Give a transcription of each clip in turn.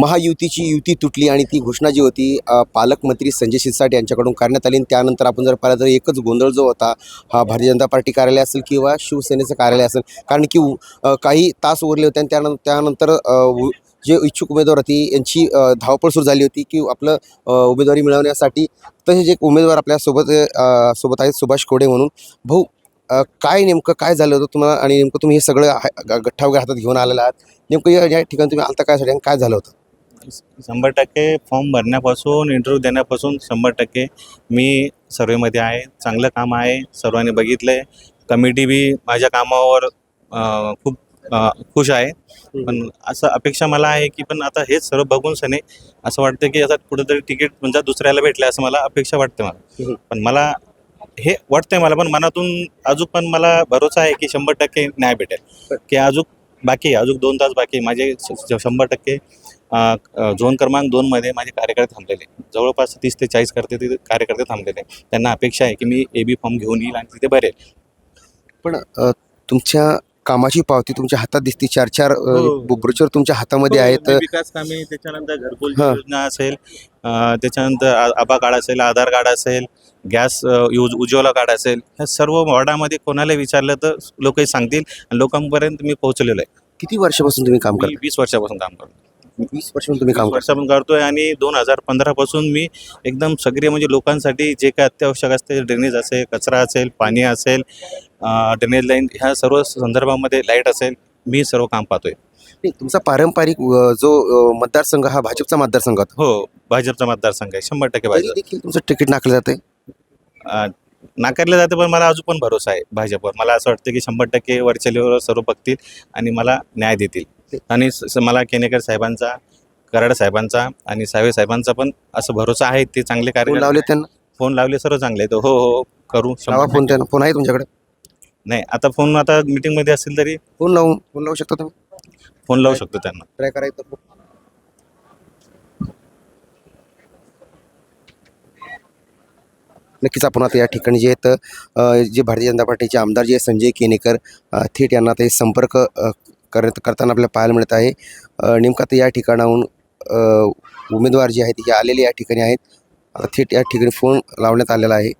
महायुतीची युती तुटली आणि ती घोषणा जी होती पालकमंत्री संजय शिरसाट यांच्याकडून करण्यात आली. आणि त्यानंतर आपण जर पाहिलं तर एकच गोंधळ जो होता हा भारतीय जनता पार्टी कार्यालय असेल किंवा शिवसेनेचं कार्यालय असेल. कारण की उ- काही तास उरले होते आणि त्यानंतर त्यानंतर जे इच्छुक उमेदवार होती यांची धावपळ सुरू झाली होती की आपलं उमेदवारी मिळवण्यासाठी तसेच एक उमेदवार आपल्यासोबत सोबत आहेत सुभाष कोडे म्हणून. भाऊ काय नेमकं काय झालं होतं तुम्हाला? आणि नेमकं तुम्ही हे सगळं गठ्ठा वगैरे हातात घेऊन आलेला आहात. नेमकं या या ठिकाणी तुम्ही आलता काय? साठी आणि काय झालं होतं? शंभर टक्के फॉर्म भरण्यापासून इंटरव्ह्यू देण्यापासून शंभर टक्के मी सर्वेमध्ये आहे. चांगलं काम आहे. सर्वांनी बघितलं आहे कमिटी बी माझ्या कामावर खूप खुश आहे. पण असं अपेक्षा मला आहे की पण आता हेच सर्व बघून सने असं वाटतं की आता कुठेतरी तिकीट म्हणजे दुसऱ्याला भेटलं असं मला अपेक्षा वाटते मला. पण मला हे वाटतंय मला पण मनातून अजून पण मला भरोसा आहे की शंभर टक्के न्याय भेटेल. की अजून बाकी अजून दोन तास बाकी. माझे शंभर टक्के झोन क्रमांक दोनमध्ये माझे कार्यकर्ते थांबलेले. जवळपास तीस ते चाळीस करते तिथे कार्यकर्ते थांबलेले. त्यांना अपेक्षा आहे की मी ए बी फॉर्म घेऊन येईल आणि तिथे भरेल पण तुमच्या कामाची पावती तुमच्या हातात दिसते चार चार हो. ब्रोचर तुमच्या हातामध्ये आहेत हो, विकास कामे त्याच्यानंतर घरकुल हा. योजना असेल त्याच्यानंतर आ- आभा कार्ड असेल आधार कार्ड असेल गॅस यूज उज्ज्वला कार्ड असेल ह्या सर्व वॉर्डामध्ये कोणाला विचारलं तर लोक सांगतील आणि लोकांपर्यंत मी पोहोचलेलो आहे किती वर्षापासून तुम्ही काम करता वीस वर्षापासून काम करतो वीस वर्षापासून तुम्ही काम करता वर्षापासून करतोय आणि दोन हजार पंधरापासून मी एकदम सगळे म्हणजे लोकांसाठी जे काय अत्यावश्यक असते ड्रेनेज असेल कचरा असेल पाणी असेल ड्रेनेज लाईन ह्या सर्व संदर्भामध्ये लाइट असेल मी सर्व काम पाहतोय. नाही, तुमचा पारंपरिक अ, जो अ, मतदारसंघ हा भाजपचा मतदारसंघ होता हो भाजपचा मतदारसंघ आहे शंभर टक्के तरी भाजप देखील तुमचं तिकीट नाकलं जाते अं, नाकारलं जातं पण मला अजून पण भरोसा आहे भाजपवर. मला असं वाटतं की शंभर टक्के वरच्या लेवलवर सर्व बघतील आणि मला न्याय देतील. आणि मला केनेकर साहेबांचा कराड साहेबांचा आणि सावे साहेबांचा पण असं भरोसा आहे ते चांगले कार्य फोन लावले त्यांना? फोन लावले सर्व चांगले आहेत. हो हो करू शंभर लावा फोन त्यांना. फोन आहे तुमच्याकडे. नाही आता फोन आता मीटिंगमध्ये असेल तरी फोन लावून फोन लावू शकता तुम्ही? फोन लावू शकतो त्यांना. ट्राय करायचं नक्कीच आपण आता या ठिकाणी जे आहेत अ, जे भारतीय जनता पार्टीचे आमदार जे संजय केनेकर अ, थेट यांना ते संपर्क अ, करत करताना आपल्याला पाहायला मिळत आहे. नेमकं आता या ठिकाणाहून उमेदवार जे आहेत हे आलेले या ठिकाणी आहेत आता थेट या ठिकाणी फोन लावण्यात आलेला आहे.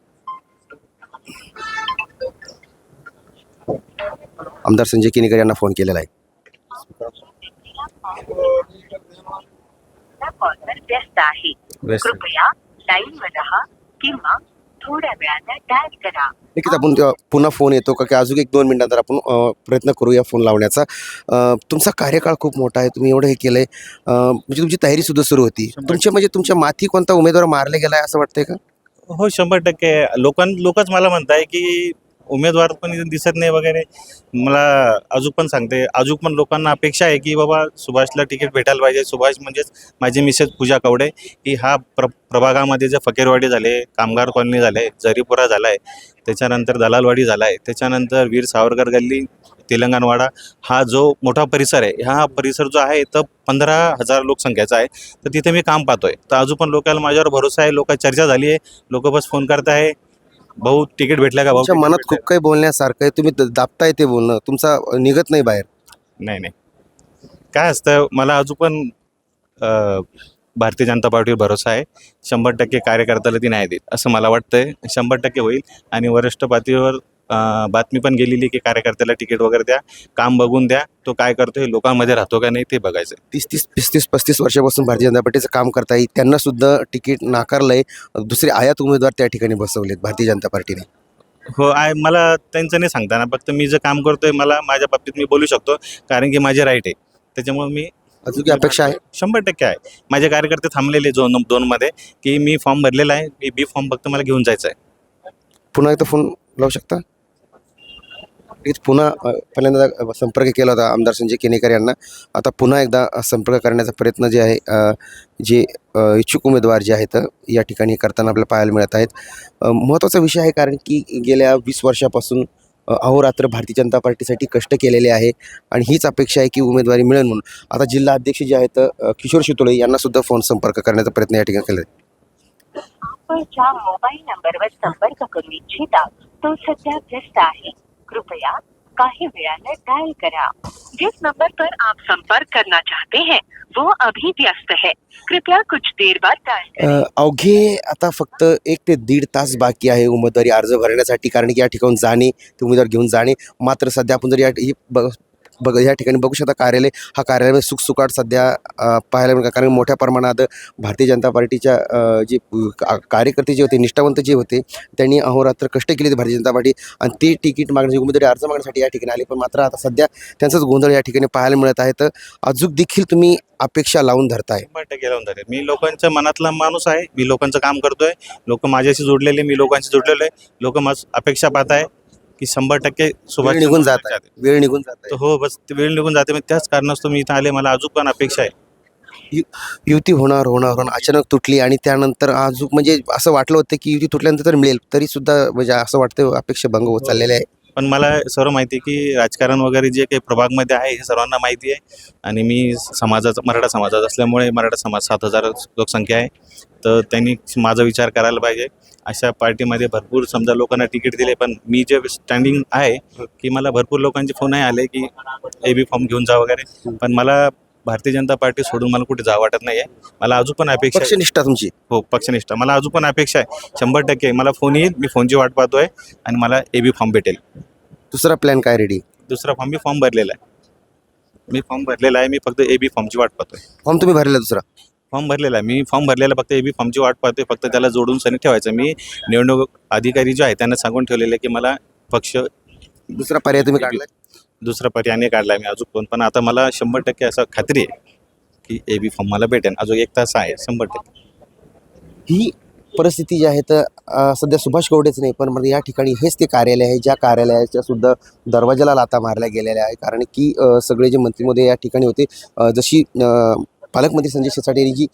आमदार संजय केनेकर यांना फोन केलेला आहे. कॉलर व्यस्त आहे. कृपया लाईनवर राहा किंवा थोड्या वेळानं डायल करा नक्कीच आपण पुन्हा फोन येतो का? की अजून एक दोन मिनिटांतर आपण अ, प्रयत्न करूया फोन लावण्याचा. अ, तुमचा कार्यकाळ खूप मोठा आहे. तुम्ही एवढं हे केलं आहे म्हणजे तुमची तयारी सुद्धा सुरू होती. शंभर तुमच्या म्हणजे तुमच्या माथी कोणता उमेदवार मारले गेला आहे असं वाटतंय का? हो शंभर टक्के. लोकां लोकच मला म्हणताय की उमेदवार पण दिसत नाही वगैरे. मला अजून पण सांगते. अजून पण लोकांना अपेक्षा आहे की बाबा सुभाषला तिकीट भेटायला पाहिजे. सुभाष म्हणजेच माझी मिसेस पूजा कवडे. की हा प्र प्रभागामध्ये जे फकीरवाडी झाले कामगार कॉलनी झाले जरीपुरा झाला आहे त्याच्यानंतर दलालवाडी झाला आहे त्याच्यानंतर वीर सावरकर गल्ली तेलंगणवाडा हा जो मोठा परिसर आहे हा परिसर जो आहे तर पंधरा हजार लोकसंख्येचा आहे. तर तिथे मी काम पाहतोय. तर अजून पण लोकांना माझ्यावर भरोसा आहे. लोक चर्चा झाली आहे. लोक बस फोन करत आहे भाऊ तिकीट भेटलं का भाऊ? तुमच्या मनात खूप काही बोलण्यासारखं आहे. तुम्ही द- दाबताय ते बोलणं. तुमचा निघत नाही बाहेर? नाही नाही. काय असतं मला अजून पण अं, भारतीय जनता पार्टीवर भरोसा आहे. शंभर टक्के कार्यकर्त्याला ती न्याय देईल असं मला वाटतंय. शंभर टक्के होईल. आणि वरिष्ठ पातळीवर बातमी पण गेलेली की कार्यकर्त्याला तिकीट वगैरे द्या काम बघून द्या तो काय करतोय लोकांमध्ये राहतो का नाही ते बघायचं तीस तीस पस्तीस पस्तीस वर्षापासून भारतीय जनता पार्टीचं काम करताय त्यांना सुद्धा तिकीट नाकारलंय. दुसरे आयात उमेदवार त्या ठिकाणी बसवलेत भारतीय जनता पार्टीने. हो आहे. मला त्यांचं नाही सांगताना फक्त मी जे काम करतोय मला माझ्या बाबतीत मी बोलू शकतो कारण की माझे राईट आहे. त्याच्यामुळे मी अजून काही अपेक्षा आहे? शंभर टक्के आहे. माझे कार्यकर्ते थांबलेले दोन दोनमध्ये की मी फॉर्म भरलेला आहे. मी बी फॉर्म फक्त मला घेऊन जायचं आहे पुन्हा एकदा फोन लावू शकता? नक्कीच पुन्हा पहिल्यांदा संपर्क केला होता आमदार संजय केनेकर यांना. आता पुन्हा एकदा संपर्क करण्याचा प्रयत्न जे आहे जे इच्छुक उमेदवार जे आहेत या ठिकाणी करताना आपल्याला पाहायला मिळत आहेत. महत्त्वाचा विषय आहे कारण की गेल्या वीस वर्षापासून अहोरात्र भारतीय जनता पार्टीसाठी कष्ट केलेले आहे आणि हीच अपेक्षा आहे की उमेदवारी मिळेल म्हणून. आता जिल्हा अध्यक्ष जे आहेत किशोर शितोळे यांनासुद्धा फोन संपर्क करण्याचा प्रयत्न या ठिकाणी केला आपण ज्या मोबाईल नंबरवर संपर्क करू इच्छिता तो सध्या व्यस्त आहे. कृपया काही वेळाने डायल करा. जिस नंबर पर आप संपर्क करना चाहते हैं वो अभी व्यस्त है. कृपया कुछ देर बाद डायल अ, अवघे आता फक्त एक ते दीड तास बाकी आहे उमेदवारी अर्ज भरण्यासाठी कारण की या ठिकाणी जाणे ते उमेदवार घेऊन जाणे. मात्र सध्या आपण जर या ही बघ बघ या ठिकाणी बघू शकता कार्यालय. हा कार्यालय सुखसुकाट सध्या पाहायला मिळतं कारण मोठ्या प्रमाणात भारतीय जनता पार्टीच्या जे का- कार्यकर्ते जे होते निष्ठावंत जे होते त्यांनी अहोरात्र कष्ट केले होते भारतीय जनता पार्टी. आणि ते तिकीट मागण्यासाठी उमेदवारी अर्ज मागण्यासाठी या ठिकाणी आले. पण मात्र आता सध्या त्यांचाच गोंधळ या ठिकाणी पाहायला मिळत आहे. तर अजून देखील तुम्ही अपेक्षा लावून धरताय. टक्के लावून धरेल. मी लोकांच्या मनातला माणूस आहे. मी लोकांचं काम करतोय. लोक माझ्याशी जोडलेले मी लोकांशी जोडलेलो आहे. लोक माझ अपेक्षा पाहत आहे की शंभर टक्के सुभाष वेळ निघून जात आहे. वेळ निघून जात तर हो बस ते वेळ निघून जाते. मग त्याच कारणास्तव मी इथं आले. मला अजून पण अपेक्षा आहे. युती होणार होणार होणार. अचानक तुटली आणि त्यानंतर अजून म्हणजे असं वाटलं होतं की युती तुटल्यानंतर तर मिळेल. तरी सुद्धा म्हणजे असं वाटतं अपेक्षा भंग होत चाललेले आहे. पण मला सर्व माहिती आहे की राजकारण वगैरे जे काही प्रभागमध्ये आहे हे सर्वांना माहिती आहे. आणि मी समाजाचा मराठा समाजाचा असल्यामुळे मराठा समाज सात हजार लोकसंख्या आहे. तर त्यांनी माझा विचार करायला पाहिजे. अशा पार्टीमध्ये भरपूर समजा लोकांना तिकीट दिले पण मी जे स्टँडिंग आहे की मला भरपूर लोकांचे फोनही आले की ए बी फॉर्म घेऊन जा वगैरे. पण मला भारतीय जनता पार्टी सोडून मला कुठे जावं वाटत नाही आहे मला अजून पण अपेक्षा आहे. पक्षनिष्ठा तुमची? हो पक्षनिष्ठा. मला अजून पण अपेक्षा आहे. शंभर टक्के. मला फोन येईल मी फोनची वाट पाहतोय आणि मला ए बी फॉर्म भेटेल. दुसरा प्लॅन काय रेडी दुसरा फॉर्म मी फॉर्म भरलेला आहे. मी फॉर्म भरलेला आहे. मी फक्त ए बी फॉर्मची वाट पाहतोय. फॉर्म तुम्ही भरलेला दुसरा? फॉर्म भरलेला आहे. मी फॉर्म भरलेला फक्त ए बी फॉर्मची वाट पाहतोय. फक्त त्याला जोडून सनी ठेवायचं. मी निवडणूक अधिकारी जे आहे त्यांना सांगून ठेवलेलं आहे की मला पक्ष दुसरा पर्याय तुम्ही काढला दुसरा पर्यायाने काढला आहे मी अजून पण. पण आता मला शंभर टक्के असं खात्री आहे की ए बी फॉर्म मला भेटेल. अजून एक तास आहे शंभर टक्के. ही परिस्थिती जी आहे तर अ, सध्या सुभाष गवडेच नाही पण म्हणजे या ठिकाणी हेच ते कार्यालय आहे ज्या कार्यालयाच्या सुद्धा दरवाजाला लाता मारल्या गेलेल्या आहे कारण की अ, सगळे जे मंत्रीमध्ये या ठिकाणी होते अ, जशी अ, पालकमंत्री संजय शिरसाट यांनी जी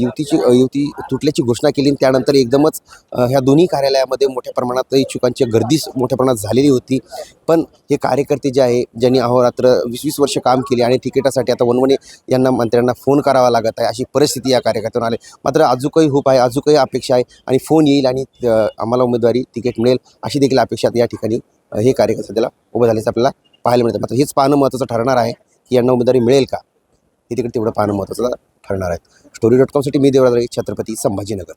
युतीची युती तुटल्याची घोषणा केली आणि त्यानंतर एकदमच ह्या दोन्ही कार्यालयामध्ये मोठ्या प्रमाणात इच्छुकांची गर्दी मोठ्या प्रमाणात झालेली होती. पण हे कार्यकर्ते जे आहे ज्यांनी अहोरात्र वीस वीस वर्ष काम केले आणि तिकिटासाठी आता वनवणे यांना मंत्र्यांना फोन करावा लागत आहे अशी परिस्थिती या कार्यकर्त्यांना आली. मात्र अजूनही होप आहे अजूनही अपेक्षा आहे आणि फोन येईल आणि आम्हाला उमेदवारी तिकीट मिळेल अशी देखील अपेक्षा या ठिकाणी हे कार्यकर्ते त्याला उभं झाल्याचं आपल्याला पाहायला मिळतं. मात्र हेच पाहणं महत्त्वाचं ठरणार आहे की यांना उमेदवारी मिळेल का? हे तिकडे तेवढं पाहणं महत्त्वाचं ठरणार आहे. स्टोरी डॉट कॉमसाठी मी देवराज छत्रपती संभाजीनगर.